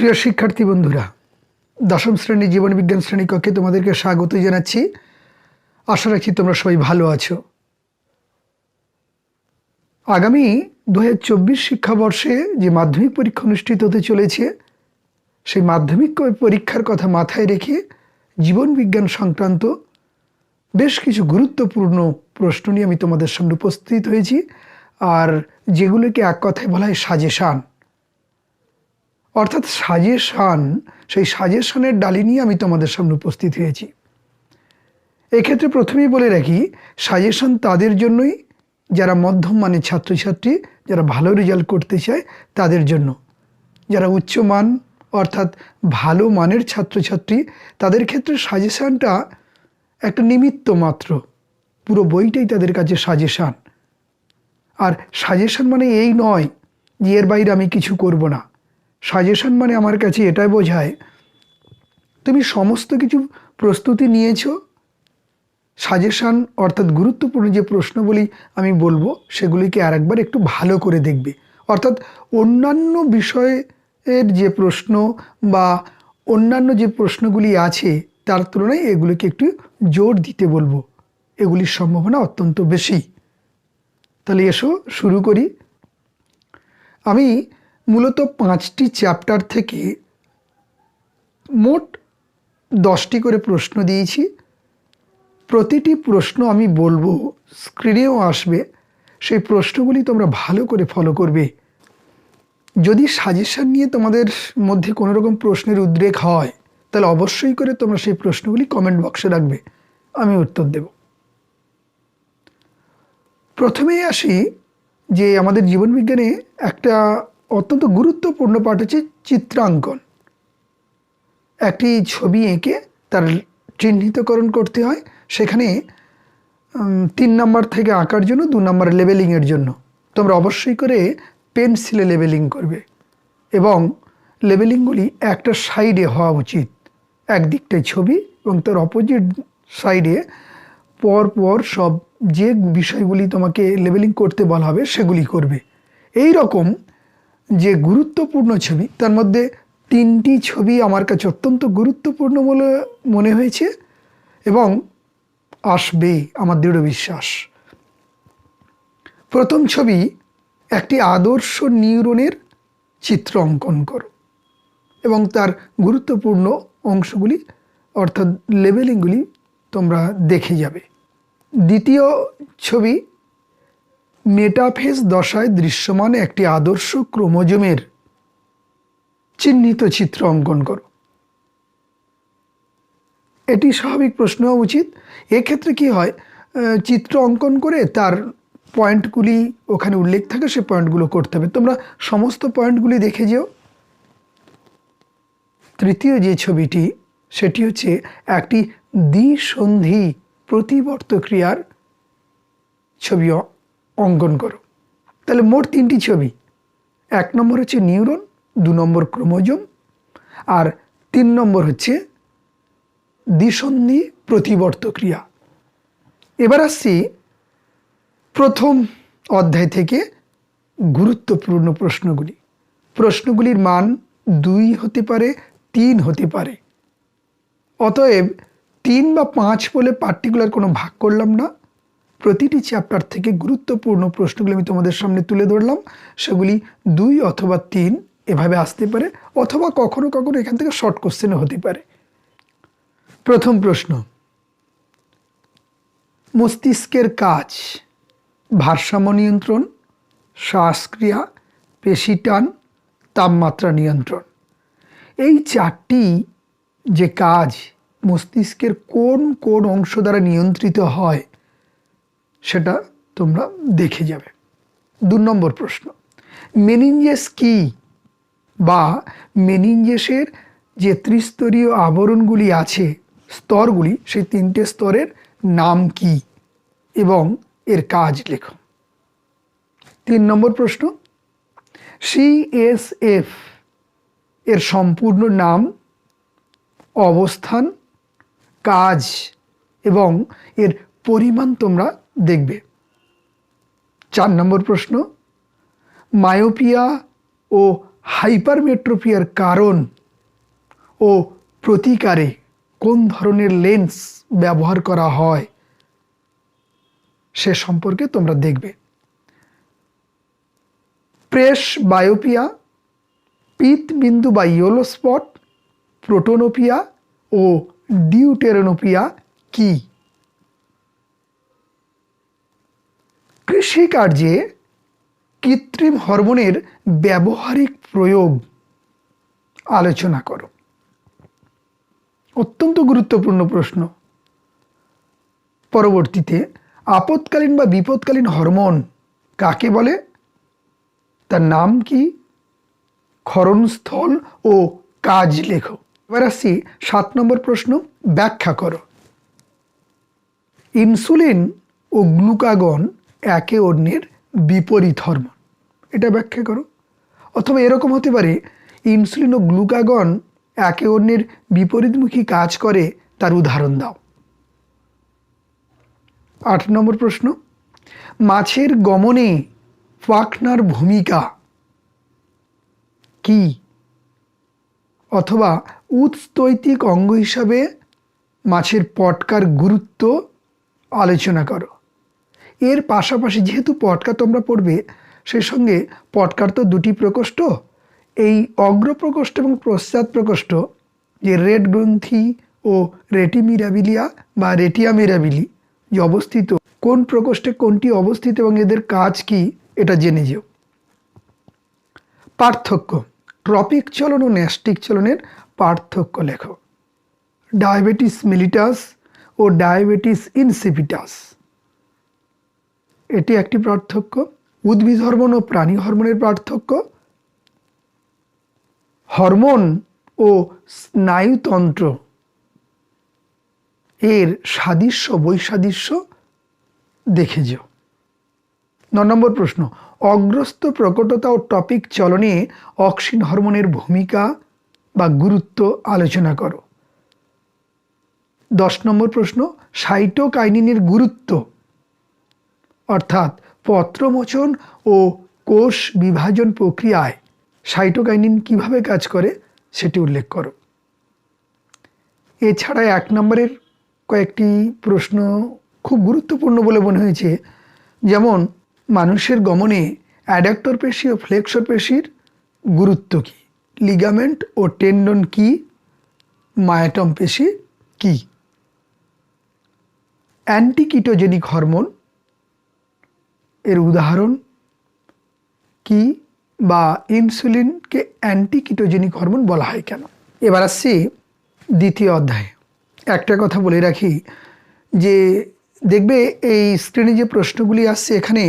প্রিয় শিক্ষার্থী বন্ধুরা, দশম শ্রেণি জীবনবিজ্ঞান শ্রেণি কক্ষে তোমাদেরকে স্বাগত জানাচ্ছি। আশা রাখছি তোমরা সবাই ভালো আছো। আগামী দু হাজার চব্বিশ শিক্ষাবর্ষে যে মাধ্যমিক পরীক্ষা অনুষ্ঠিত হতে চলেছে, সেই মাধ্যমিক পরীক্ষার কথা মাথায় রেখে জীবন বিজ্ঞান সংক্রান্ত বেশ কিছু গুরুত্বপূর্ণ প্রশ্ন নিয়ে আমি তোমাদের সামনে উপস্থিত হয়েছি। আর যেগুলোকে এক কথায় বলা হয় সাজেশান। অর্থাৎ সাজেশান সেই সাজেশানের ডালি নিয়ে আমি তোমাদের সামনে উপস্থিত হয়েছি। এক্ষেত্রে প্রথমেই বলে রাখি সাজেশন তাদের জন্যই, যারা মধ্যম মানের ছাত্রছাত্রী, যারা ভালো রেজাল্ট করতে চায়, তাদের জন্য। যারা উচ্চমান অর্থাৎ ভালো মানের ছাত্রছাত্রী, তাদের ক্ষেত্রে সাজেশানটা একটা নিমিত্ত মাত্র। পুরো বইটাই তাদের কাছে সাজেশান আর সাজেশান মানে এই নয় যে এর বাইরে আমি কিছু করব না। সাজেশন মানে আমার কাছে এটাই বোঝায়, তুমি সমস্ত কিছু প্রস্তুতি নিয়েছো? সাজেশান অর্থাৎ গুরুত্বপূর্ণ যে প্রশ্নগুলি আমি বলব, সেগুলিকে আরেকবার একটু ভালো করে দেখবে। অর্থাৎ অন্যান্য বিষয়ের যে প্রশ্ন বা অন্যান্য যে প্রশ্নগুলি আছে, তার তুলনায় এগুলিকে একটু জোর দিতে বলব। এগুলির সম্ভাবনা অত্যন্ত বেশি। তাহলে এসো শুরু করি। আমি মূলত পাঁচটি চ্যাপ্টার থেকে মোট দশটি করে প্রশ্ন দিয়েছি। প্রতিটি প্রশ্ন আমি বলব, স্ক্রিনেও আসবে। সেই প্রশ্নগুলি তোমরা ভালো করে ফলো করবে। যদি সাজেশন নিয়ে তোমাদের মধ্যে কোনো রকম প্রশ্নের উদ্রেক হয়, তাহলে অবশ্যই করে তোমরা সেই প্রশ্নগুলি কমেন্ট বক্সে রাখবে। আমি উত্তর দেব। প্রথমেই আসি যে আমাদের জীবনবিজ্ঞানে একটা অত্যন্ত গুরুত্বপূর্ণ পাঠ হচ্ছে চিত্রাঙ্কন। একটি ছবি এঁকে তার চিহ্নিতকরণ করতে হয়। সেখানে তিন নম্বর থেকে আঁকার জন্য, দু নম্বর লেবেলিংয়ের জন্য। তোমরা অবশ্যই করে পেন্সিলে লেবেলিং করবে। এবং লেবেলিংগুলি একটা সাইডে হওয়া উচিত। একদিকটায় ছবি এবং তার অপোজিট সাইডে পর পর সব যে বিষয়গুলি তোমাকে লেবেলিং করতে বলা হবে, সেগুলি করবে। এই রকম যে গুরুত্বপূর্ণ ছবি, তার মধ্যে তিনটি ছবি আমার কাছে অত্যন্ত গুরুত্বপূর্ণ বলে মনে হয়েছে এবং আসবে আমার দৃঢ় বিশ্বাস। প্রথম ছবি একটি আদর্শ নিউরনের চিত্র অঙ্কন করো এবং তার গুরুত্বপূর্ণ অংশগুলি অর্থাৎ লেবেলিংগুলি তোমরা দেখে যাবে। দ্বিতীয় ছবি মেটাফেজ দশায় দৃশ্যমান একটি আদর্শ ক্রোমোজোমের চিহ্নিত চিত্র অঙ্কন করো। এটি স্বাভাবিক প্রশ্ন উচিত। এক্ষেত্রে কি হয়? চিত্র অঙ্কন করে তার পয়েন্টগুলি ওখানে উল্লেখ থাকে, সে পয়েন্টগুলো করতে হবে। তোমরা সমস্ত পয়েন্টগুলি দেখে যেও। তৃতীয় যে ছবিটি, সেটি হচ্ছে একটি দ্বিসন্ধি প্রতিবর্ত ক্রিয়ার ছবি অঙ্কন করো। তাহলে মোট তিনটি ছবি। এক নম্বর হচ্ছে নিউরন, দু নম্বর ক্রোমোজোম, আর তিন নম্বর হচ্ছে দ্বিসন্ধি প্রতিবর্ত ক্রিয়া এবার আসছি প্রথম অধ্যায় থেকে গুরুত্বপূর্ণ প্রশ্নগুলি। প্রশ্নগুলির মান দুই হতে পারে, তিন হতে পারে। অতএব তিন বা পাঁচ বলে পার্টিকুলার কোনো ভাগ করলাম না। প্রতিটি চ্যাপ্টার থেকে গুরুত্বপূর্ণ প্রশ্নগুলি আমি তোমাদের সামনে তুলে ধরলাম। সেগুলি দুই অথবা তিন এভাবে আসতে পারে অথবা কখনো কখনো এখান থেকে শর্ট কোশ্চেনও হতে পারে। প্রথম প্রশ্ন, মস্তিষ্কের কাজ, ভারসাম্য নিয়ন্ত্রণ, শ্বাসক্রিয়া, পেশি টান, তাপমাত্রা নিয়ন্ত্রণ। এই চারটি যে কাজ মস্তিষ্কের কোন কোন অংশ দ্বারা নিয়ন্ত্রিত হয় সেটা তোমরা দেখে যাবে। দু নম্বর প্রশ্ন। মেনিনজেস কি বা মেনিনজেসের যে ত্রিস্তরীয় আবরণগুলি আছে, স্তরগুলি, সেই তিনটে স্তরের নাম কি এবং এর কাজ লেখো। তিন নম্বর প্রশ্ন। সিএসএফ এর সম্পূর্ণ নাম, অবস্থান, কাজ এবং এর পরিমাণ তোমরা দেখবে। চার নম্বর প্রশ্ন, মায়োপিয়া ও হাইপারমেট্রোপিয়ার কারণ ও প্রতিকারে কোন ধরনের লেন্স ব্যবহার করা হয়, সে সম্পর্কে তোমরা দেখবে। প্রেস বায়োপিয়া, পিত বিন্দু বা ইয়েলো স্পট, প্রোটোনোপিয়া ও ডিউটেরোনোপিয়া কি? কৃষিকার্যে কৃত্রিম হরমোনের ব্যবহারিক প্রয়োগ আলোচনা করো। অত্যন্ত গুরুত্বপূর্ণ প্রশ্ন। পরবর্তীতে, আপৎকালীন বা বিপদকালীন হরমোন কাকে বলে? তার নাম কি? ক্ষরণস্থল ও কাজ লেখো। এবার আসছি সাত নম্বর প্রশ্ন, ব্যাখ্যা করো। ইনসুলিন ও গ্লুকাগন একে অন্যের বিপরীত হরমোন। এটা ব্যাখ্যা করো। অথবা এরকম হতে পারে, ইনসুলিন ও গ্লুকাগন একে অন্যের বিপরীতমুখী কাজ করে, তার উদাহরণ দাও। আট নম্বর প্রশ্ন, মাছের গমনে পাখনার ভূমিকা কি? অথবা উৎস্তৈতিক অঙ্গ হিসাবে মাছের পটকার গুরুত্ব আলোচনা করো। এর পাশাপাশি যেহেতু পটকা তোমরা পড়বে, সেই সঙ্গে পটকার তো দুটি প্রকোষ্ঠ, এই অগ্রপ্রকোষ্ঠ এবং পশ্চাৎ প্রকোষ্ঠ, যে রেড গ্রন্থি ও রেটিমিরাবিলিয়া বা রেটিয়া মিরাবিলি, যে অবস্থিত, কোন প্রকোষ্ঠে কোনটি অবস্থিত এবং এদের কাজ কি, এটা জেনে যেও। পার্থক্য, ট্রপিক চলন ও ন্যাস্টিক চলনের পার্থক্য লেখো। ডায়াবেটিস মিলিটাস ও ডায়াবেটিস ইনসিপিটাস। এটি একটি পার্থক্য। উদ্ভিদ হরমোন ও প্রাণী হরমোনের পার্থক্য। হরমোন ও স্নায়ুতন্ত্র এর সাদৃশ্য, বৈসাদৃশ্য দেখে যেও। ন নম্বর প্রশ্ন অগ্রস্ত প্রকটতা ও টপিক চলনে অক্সিন হরমোনের ভূমিকা বা গুরুত্ব আলোচনা করো। দশ নম্বর প্রশ্ন, সাইটোকাইনিনের গুরুত্ব অর্থাৎ পত্রমোচন ও কোষ বিভাজন প্রক্রিয়ায় সাইটোকাইনিন কীভাবে কাজ করে সেটি উল্লেখ করো। এছাড়া এক নম্বরের কয়েকটি প্রশ্ন খুব গুরুত্বপূর্ণ বলে মনে হয়েছে। যেমন, মানুষের গমনে অ্যাডাক্টর পেশি ও ফ্লেক্সর পেশির গুরুত্ব কী? লিগামেন্ট ও টেন্ডন কি? মায়াটম পেশি কি? অ্যান্টিকিটোজেনিক হরমোন এর উদাহরণ কি বা ইনসুলিনকে অ্যান্টিকিটোজেনিক হরমোন বলা হয় কেন? এবার আসছি দ্বিতীয় অধ্যায়ে। একটা কথা বলে রাখি যে, দেখবে এই স্ক্রিনে যে প্রশ্নগুলি আসছে এখানে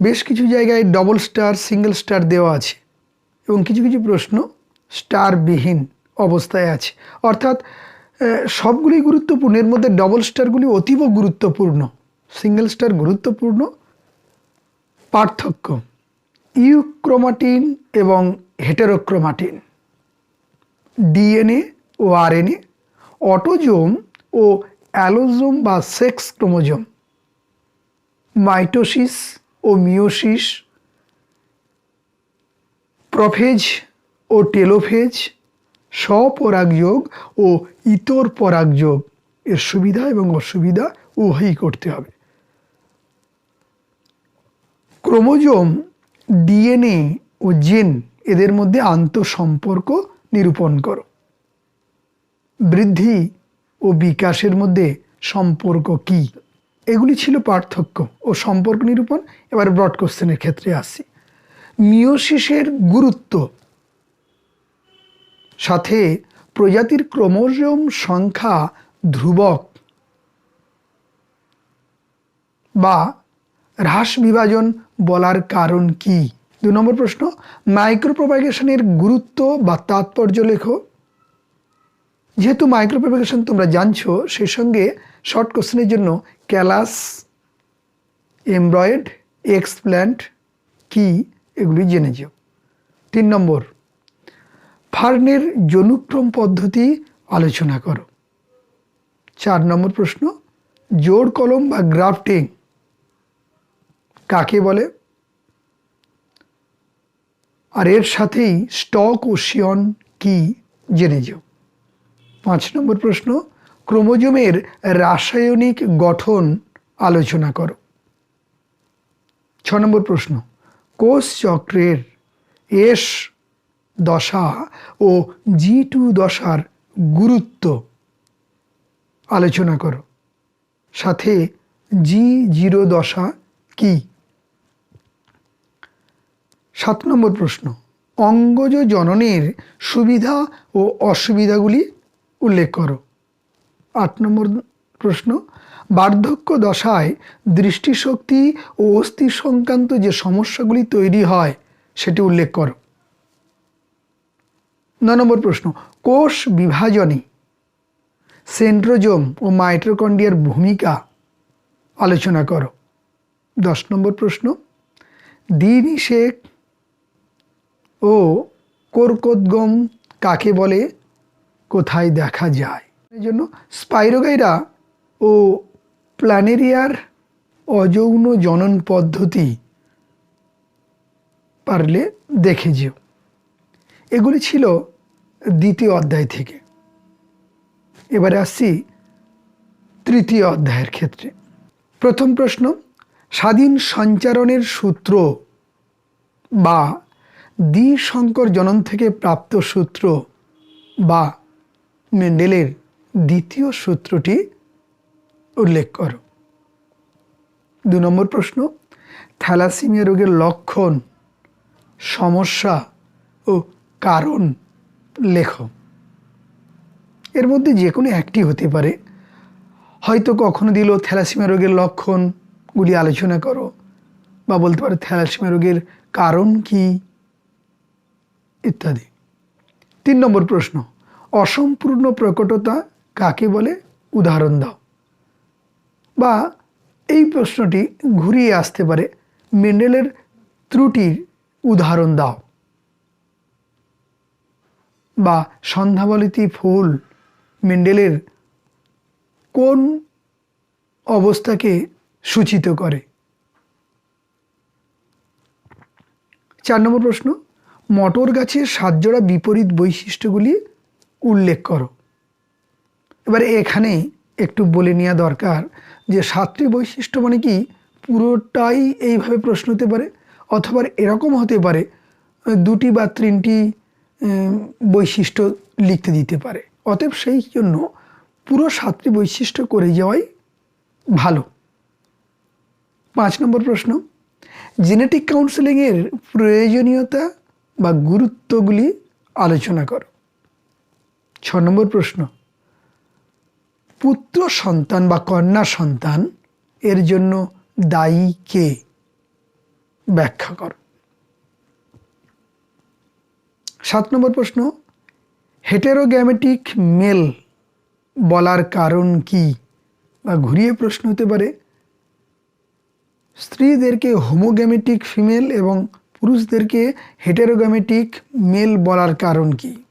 বেশ কিছু জায়গায় ডবল স্টার সিঙ্গেল স্টার দেওয়া আছে এবং কিছু কিছু প্রশ্ন স্টারবিহীন অবস্থায় আছে। অর্থাৎ সবগুলি গুরুত্বপূর্ণ। এর মধ্যে ডবল স্টারগুলি অতীব গুরুত্বপূর্ণ। সিঙ্গেল স্টার গুরুত্বপূর্ণ। পার্থক্য। ইউক্রোমাটিন এবং হেটেরোক্রোমাটিন। ডিএনএ ও আরএনএ, অটোজোম ও অ্যালোজোম বা সেক্স ক্রোমোজোম। মাইটোসিস ও মিওসিস প্রফেজ ও টেলোফেজ, স্বপরাগযোগ ও ইতর পরাগযোগ এর সুবিধা এবং অসুবিধা উভয়ই করতে হবে। ক্রোমোজোম, ডিএনএ ও জেন এদের মধ্যে আন্তঃসম্পর্ক নিরূপণ করো। বৃদ্ধি ও বিকাশের মধ্যে সম্পর্ক কি? এগুলি ছিল পার্থক্য ও সম্পর্ক নিরূপণ। এবার ব্রড কোশ্চেনের ক্ষেত্রে আসছি মিওসিসের গুরুত্ব। সাথে প্রজাতির ক্রোমোজোম সংখ্যা ধ্রুবক বা হ্রাস বিভাজন বলার কারণ কি? দু নম্বর প্রশ্ন, মাইক্রোপ্রোপাগেশনের গুরুত্ব বা তাৎপর্য লেখো। যেহেতু মাইক্রোপ্রোপাগেশন তোমরা জানছো, সেই সঙ্গে শর্ট কোশ্চেনের জন্য ক্যালাস, এমব্রয়েড, এক্সপ্ল্যান্ট, কি, এগুলি জেনে যেও। তিন নম্বর, ফার্নের জনুক্রম পদ্ধতি আলোচনা করো। চার নম্বর প্রশ্ন, জোড় কলম বা গ্রাফটিং কাকে বলে? আর এর সাথেই স্টক ও শিয়ন কি জেনে যাও। পাঁচ নম্বর প্রশ্ন, ক্রোমোজোমের রাসায়নিক গঠন আলোচনা করো। ছ নম্বর প্রশ্ন, কোষ চক্রের এস দশা ও জি টু দশার গুরুত্ব আলোচনা করো। সাথে জি জিরো দশা কি? সাত নম্বর প্রশ্ন। অঙ্গজ জননের সুবিধা ও অসুবিধাগুলি উল্লেখ করো। আট নম্বর প্রশ্ন, বার্ধক্য দশায় দৃষ্টিশক্তি ও অস্থি সংক্রান্ত যে সমস্যাগুলি তৈরি হয়, সেটি উল্লেখ করো। ন নম্বর প্রশ্ন, কোষ বিভাজনে সেন্ট্রোজোম ও মাইট্রোকন্ডিয়ার ভূমিকা আলোচনা করো। দশ নম্বর প্রশ্ন দ্বিনিষেক ও কোরকোদ্গম কাকে বলে? কোথায় দেখা যায়? এই জন্য স্পাইরোগাইরা ও প্ল্যানেরিয়ার অযৌন জনন পদ্ধতি পারলে দেখে যেও। এগুলি ছিল দ্বিতীয় অধ্যায় থেকে। এবারে আসছি তৃতীয় অধ্যায়ের ক্ষেত্রে। প্রথম প্রশ্ন, স্বাধীন সঞ্চারণের সূত্র বা দ্বিশঙ্কর জনন থেকে প্রাপ্ত সূত্র বা মেন্ডেলের দ্বিতীয় সূত্রটি উল্লেখ করো। দু নম্বর প্রশ্ন, থ্যালাসিমিয়া রোগের লক্ষণ, সমস্যা ও কারণ লেখো। এর মধ্যে যে কোনো একটি হতে পারে। হয়তো কখনো দিল থ্যালাসিমিয়া রোগের লক্ষণগুলি আলোচনা করো বা বলতে পারো থ্যালাসিমিয়া রোগের কারণ কি? ইত্যাদি। তিন নম্বর প্রশ্ন, অসম্পূর্ণ প্রকটতা কাকে বলে? উদাহরণ দাও। বা এই প্রশ্নটি ঘুরিয়ে আসতে পারে মেন্ডেলের ত্রুটির উদাহরণ দাও। বা সন্ধ্যাবলিতি ফুল মেন্ডেলের কোন অবস্থাকে সূচিত করে? চার নম্বর প্রশ্ন মটর গাছের সাতজোড়া বিপরীত বৈশিষ্ট্যগুলি উল্লেখ করো। এবারে এখানে একটু বলে নেওয়া দরকার যে সাতটি বৈশিষ্ট্য মানে কি? পুরোটাই এইভাবে প্রশ্ন হতে পারে অথবা এরকম হতে পারে দুটি বা তিনটি বৈশিষ্ট্য লিখতে দিতে পারে। অতএব সেই জন্য পুরো সাতটি বৈশিষ্ট্য করে যাওয়াই ভালো। পাঁচ নম্বর প্রশ্ন জেনেটিক কাউন্সেলিংয়ের প্রয়োজনীয়তা বা গুরুত্বগুলি আলোচনা করো। ছ নম্বর প্রশ্ন। পুত্র সন্তান বা কন্যা সন্তান এর জন্য দায়ী কে? ব্যাখ্যা করো। সাত নম্বর প্রশ্ন। হেটেরোগ্যামেটিক মেল বলার কারণ কি? বা ঘুরিয়ে প্রশ্ন হতে পারে। স্ত্রীদেরকে হোমোগ্যামেটিক ফিমেল এবং পুরুষদেরকে হেটেরোগ্যামেটিক মেল বলার কারণ কি?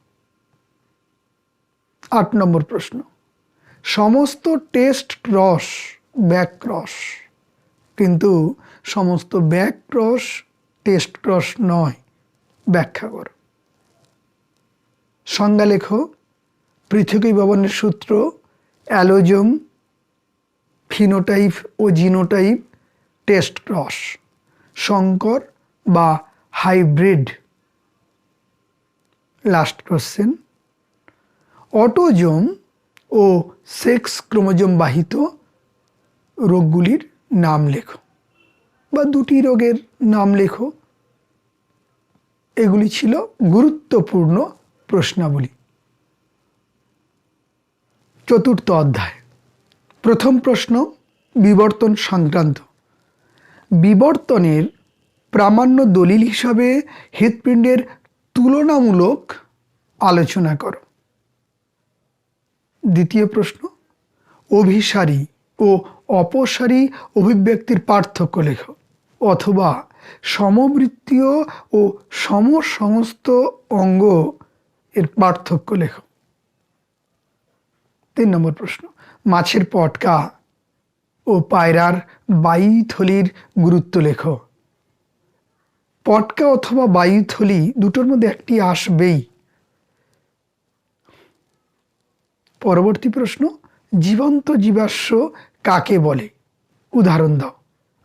আট নম্বর প্রশ্ন। সমস্ত টেস্ট ক্রস, ব্যাক ক্রস। কিন্তু সমস্ত ব্যাক ক্রস, টেস্ট ক্রস নয়। ব্যাখ্যা কর। সংজ্ঞা লেখ। পৃথকী ভবনের সূত্র, অ্যালোজম, ফিনোটাইপ ও জিনোটাইপ টেস্ট ক্রস। সংকর বা হাইব্রিড? লাস্ট কোশ্চেন অটোজোম ও সেক্স ক্রোমোজোম বাহিত রোগগুলির নাম লেখো, বা দুটি রোগের নাম লেখো। এগুলি ছিল গুরুত্বপূর্ণ প্রশ্নাবলী। চতুর্থ অধ্যায়। প্রথম প্রশ্ন, বিবর্তন সংক্রান্ত। বিবর্তনের প্রামাণ্য দলিল হিসাবে হৃৎপিণ্ডের তুলনামূলক আলোচনা করো। দ্বিতীয় প্রশ্ন, অভিসারী ও অপসারী অভিব্যক্তির পার্থক্য লেখ, অথবা সমবৃত্তীয় ও সমসমস্ত অঙ্গ এর পার্থক্য লেখ। তিন নম্বর প্রশ্ন, মাছের পটকা ও পায়রার বায়ুথলির গুরুত্ব লেখ। পটকা অথবা বায়ুথলি দুটোর মধ্যে একটি আসবেই। পরবর্তী প্রশ্ন, জীবন্ত জীবাশ্ম কাকে বলে? উদাহরণ দাও।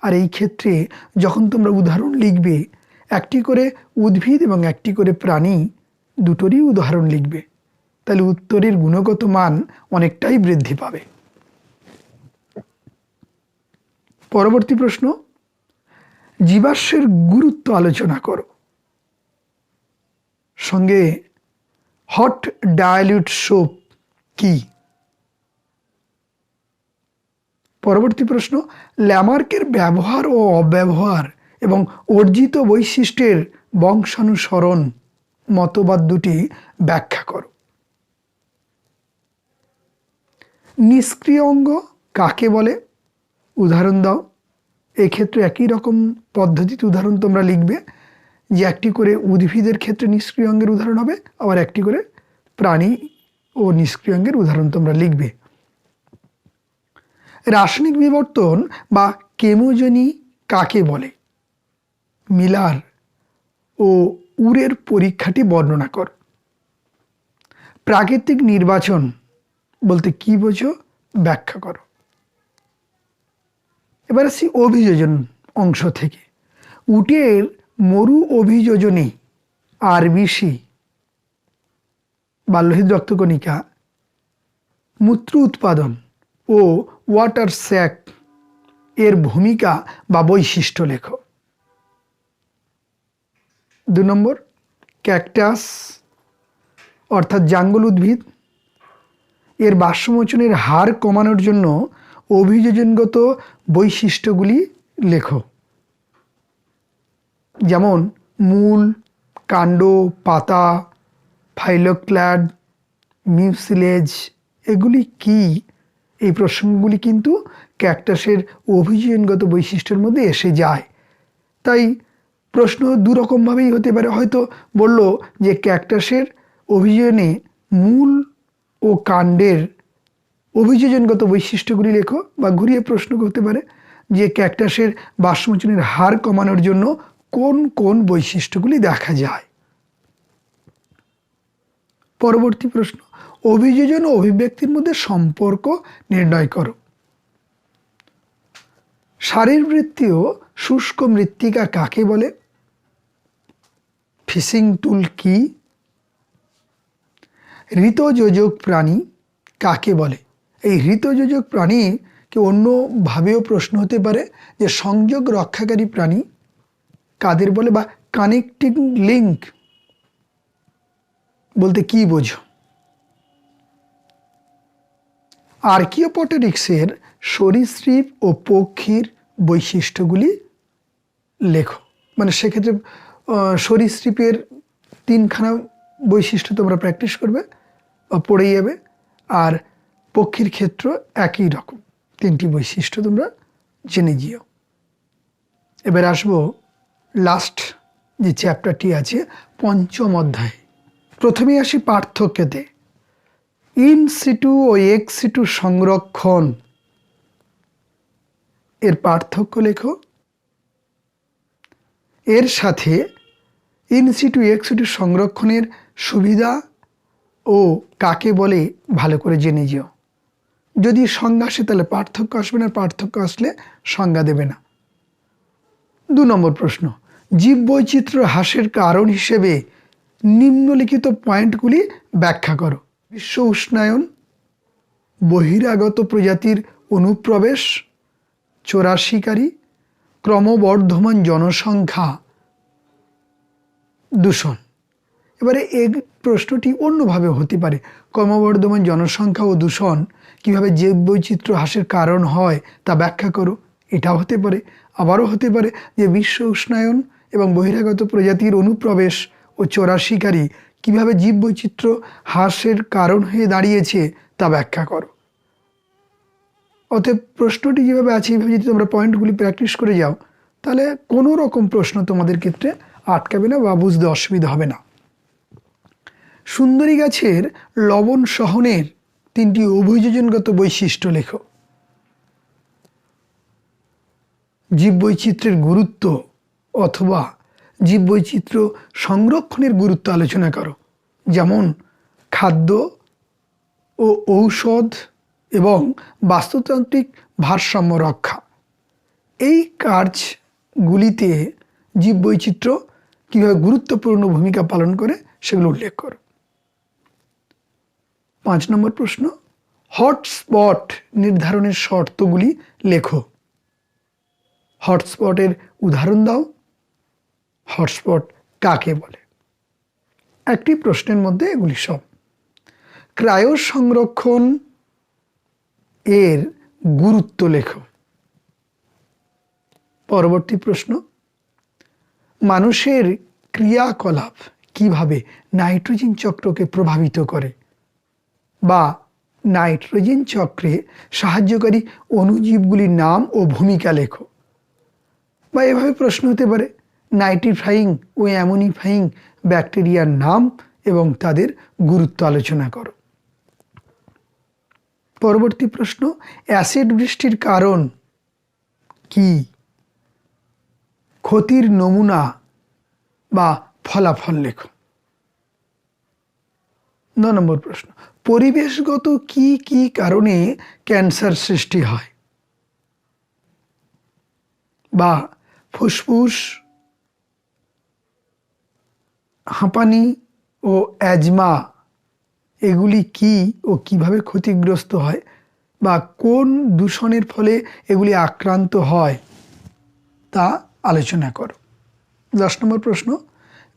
আর এই ক্ষেত্রে যখন তোমরা উদাহরণ লিখবে, একটি করে উদ্ভিদ এবং একটি করে প্রাণী দুটোরই উদাহরণ লিখবে। তাহলে উত্তরের গুণগত মান অনেকটাই বৃদ্ধি পাবে। পরবর্তী প্রশ্ন জীবাশ্মের গুরুত্ব আলোচনা করো। সঙ্গে হট ডায়ালিউট সোপ কি? পরবর্তী প্রশ্ন, ল্যামার্কের ব্যবহার ও অব্যবহার এবং অর্জিত বৈশিষ্ট্যের বংশানুসরণ মতবাদ দুটি ব্যাখ্যা করো। নিষ্ক্রিয় অঙ্গ কাকে বলে? উদাহরণ দাও। এক্ষেত্রে একই রকম পদ্ধতিতে উদাহরণ তোমরা লিখবে, যে একটি করে উদ্ভিদের ক্ষেত্রে নিষ্ক্রিয় অঙ্গের উদাহরণ হবে, আবার একটি করে প্রাণী ও নিষ্ক্রিয় অঙ্গের উদাহরণ তোমরা লিখবে। রাসায়নিক বিবর্তন বা কেমোজনি কাকে বলে? মিলার ও উরের পরীক্ষাটি বর্ণনা কর প্রাকৃতিক নির্বাচন বলতে কি বোঝো? ব্যাখ্যা করো। এবার আসি অভিযোজন অংশ থেকে। উটের মরু অভিযোজনে আরবিসি বা লোহিত রক্তকণিকা, মূত্র উৎপাদন ও ওয়াটার স্যাক এর ভূমিকা বা বৈশিষ্ট্য লেখো। দু নম্বর, ক্যাকটাস অর্থাৎ জাঙ্গল উদ্ভিদ, এর বাষ্পমোচনের হার কমানোর জন্য অভিযোজনগত বৈশিষ্ট্যগুলি লেখো। যেমন, মূল, কাণ্ড, পাতা ফাইলোক্ল্যাড মিউসিলেজ, এগুলি কি? এই প্রসঙ্গগুলি কিন্তু ক্যাকটাসের অভিযোজনগত বৈশিষ্ট্যের মধ্যে এসে যায়। তাই প্রশ্ন দুরকমভাবেই হতে পারে। হয়তো বলল যে ক্যাকটাসের অভিযোজনে মূল ও কাণ্ডের অভিযোজনগত বৈশিষ্ট্যগুলি লেখো বা ঘুরিয়ে প্রশ্ন করতে পারে যে ক্যাকটাসের বাষ্পমোচনের হার কমানোর জন্য কোন কোন বৈশিষ্ট্যগুলি দেখা যায়। পরবর্তী প্রশ্ন, অভিযোজন ও অভিব্যক্তির মধ্যে সম্পর্ক নির্ণয় করো। শারীরবৃত্তীয় শুষ্ক মৃত্তিকা কাকে বলে? ফিশিং টুল কি? ঋতযোজক প্রাণী কাকে বলে? এই ঋতযোজক প্রাণীকে অন্যভাবেও প্রশ্ন হতে পারে যে সংযোগ রক্ষাকারী প্রাণী কাদের বলে বা কানেক্টিং লিঙ্ক বলতে কি বোঝো? আর্কিওপটেরিক্সের সরীসৃপ ও পক্ষীর বৈশিষ্ট্যগুলি লেখো। মানে সেক্ষেত্রে সরীসৃপের তিনখানা বৈশিষ্ট্য তোমরা প্র্যাকটিস করবে বা পড়ে যাবে, আর পক্ষীর ক্ষেত্র একই রকম। তিনটি বৈশিষ্ট্য তোমরা জেনে যেও এবার আসব লাস্ট যে চ্যাপ্টারটি আছে, পঞ্চম অধ্যায়। প্রথমে আসি পার্থক্যতে। ইন সিটু ও এক্স সিটু সংরক্ষণ। এর পার্থক্য লেখো। এর সাথে ইন সিটু এক্স সিটু সংরক্ষণের সুবিধা ও কাকে বলে ভালো করে জেনে যেও যদি সংজ্ঞা আসে, তাহলে পার্থক্য আসবে না, পার্থক্য আসলে সংজ্ঞা দেবে না। দু নম্বর প্রশ্ন। জীব বৈচিত্র্য হ্রাসের কারণ হিসেবে নিম্নলিখিত পয়েন্টগুলি ব্যাখ্যা করো। বিশ্ব উষ্ণায়ন, বহিরাগত প্রজাতির অনুপ্রবেশ চোরা শিকারী ক্রমবর্ধমান জনসংখ্যা। দূষণ। এবারে এই প্রশ্নটি অন্যভাবে হতে পারে। ক্রমবর্ধমান জনসংখ্যা ও দূষণ কীভাবে জীব বৈচিত্র্য হ্রাসের কারণ হয় তা ব্যাখ্যা করো। এটাও হতে পারে, আবারও হতে পারে যে বিশ্ব উষ্ণায়ন এবং বহিরাগত প্রজাতির অনুপ্রবেশ ও চোরা শিকারী কীভাবে জীববৈচিত্র্য হ্রাসের কারণ হয়ে দাঁড়িয়েছে তা ব্যাখ্যা করো। অতএব প্রশ্নটি যেভাবে আছে, এইভাবে যদি তোমরা পয়েন্টগুলি প্র্যাকটিস করে যাও, তাহলে কোনো রকম প্রশ্ন তোমাদের ক্ষেত্রে আটকাবে না বা বুঝতে অসুবিধা হবে না। সুন্দরী গাছের লবণ সহনের তিনটি অভিযোজনগত বৈশিষ্ট্য লেখো। জীববৈচিত্র্যের গুরুত্ব অথবা জীববৈচিত্র্য সংরক্ষণের গুরুত্ব আলোচনা করো, যেমন খাদ্য ও ঔষধ এবং বাস্তুতান্ত্রিক ভারসাম্য রক্ষা। এই কাজগুলিতে জীববৈচিত্র্য কীভাবে গুরুত্বপূর্ণ ভূমিকা পালন করে সেগুলো উল্লেখ করো। পাঁচ নম্বর প্রশ্ন, হটস্পট নির্ধারণের শর্তগুলি লেখো। হটস্পটের উদাহরণ দাও। হটস্পট কাকে বলে? একটি প্রশ্নের মধ্যে এগুলি সব। ক্রায়ো সংরক্ষণ এর গুরুত্ব লেখো। পরবর্তী প্রশ্ন, মানুষের ক্রিয়াকলাপ কীভাবে নাইট্রোজেন চক্রকে প্রভাবিত করে? বা নাইট্রোজেন চক্রে সাহায্যকারী অণুজীবগুলির নাম ও ভূমিকা লেখো। বা এভাবে প্রশ্ন হতে পারে, নাইট্রিফাইং ও অ্যামোনিফাইং ব্যাকটেরিয়ার নাম এবং তাদের গুরুত্ব আলোচনা করো। পরবর্তী প্রশ্ন, অ্যাসিড বৃষ্টির কারণ কি? ক্ষতির নমুনা বা ফলাফল লেখো। ন নম্বর প্রশ্ন পরিবেশগত কি কি কারণে ক্যান্সার সৃষ্টি হয়? বা ফুসফুস, হাঁপানি ও অ্যাজমা, এগুলি কি ও কীভাবে ক্ষতিগ্রস্ত হয়? বা কোন দূষণের ফলে এগুলি আক্রান্ত হয়? তা আলোচনা করো। দশ নম্বর প্রশ্ন,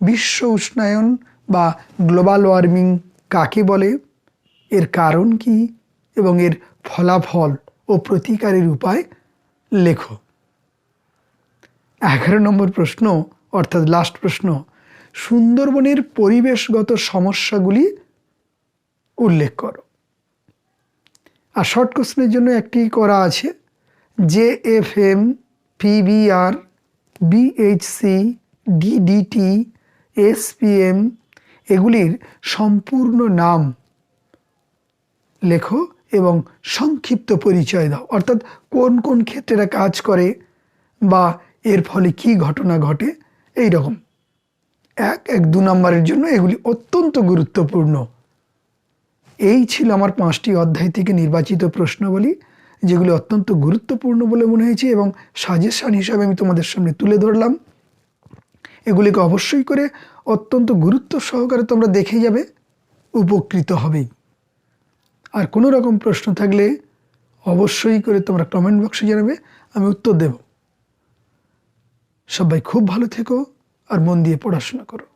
বিশ্ব উষ্ণায়ন বা গ্লোবাল ওয়ার্মিং কাকে বলে? এর কারণ কি এবং এর ফলাফল ও প্রতিকারের উপায় লেখো। এগারো নম্বর প্রশ্ন, অর্থাৎ লাস্ট প্রশ্ন, সুন্দরবনের পরিবেশগত সমস্যাগুলি উল্লেখ করো। আর শর্ট কোশ্চেনের জন্য একটি করা আছে, J F M PBR BHC DDT SPM এগুলির সম্পূর্ণ নাম লেখো এবং সংক্ষিপ্ত পরিচয় দাও। অর্থাৎ কোন কোন ক্ষেত্রে এরা কাজ করে বা এর ফলে কি ঘটনা ঘটে এই রকম এক এক, দু নম্বরের জন্য এগুলি অত্যন্ত গুরুত্বপূর্ণ। এই ছিল আমার পাঁচটি অধ্যায় থেকে নির্বাচিত প্রশ্নবলী, যেগুলি অত্যন্ত গুরুত্বপূর্ণ বলে মনে হয়েছে এবং সাজেশান হিসাবে আমি তোমাদের সামনে তুলে ধরলাম। এগুলিকে অবশ্যই করে অত্যন্ত গুরুত্ব সহকারে তোমরা দেখে যাবে, উপকৃত হবেই। আর কোনো রকম প্রশ্ন থাকলে অবশ্যই করে তোমরা কমেন্ট বক্সে জানাবে, আমি উত্তর দেব। সবাই খুব ভালো থেকো আর মন দিয়ে পড়াশোনা করো।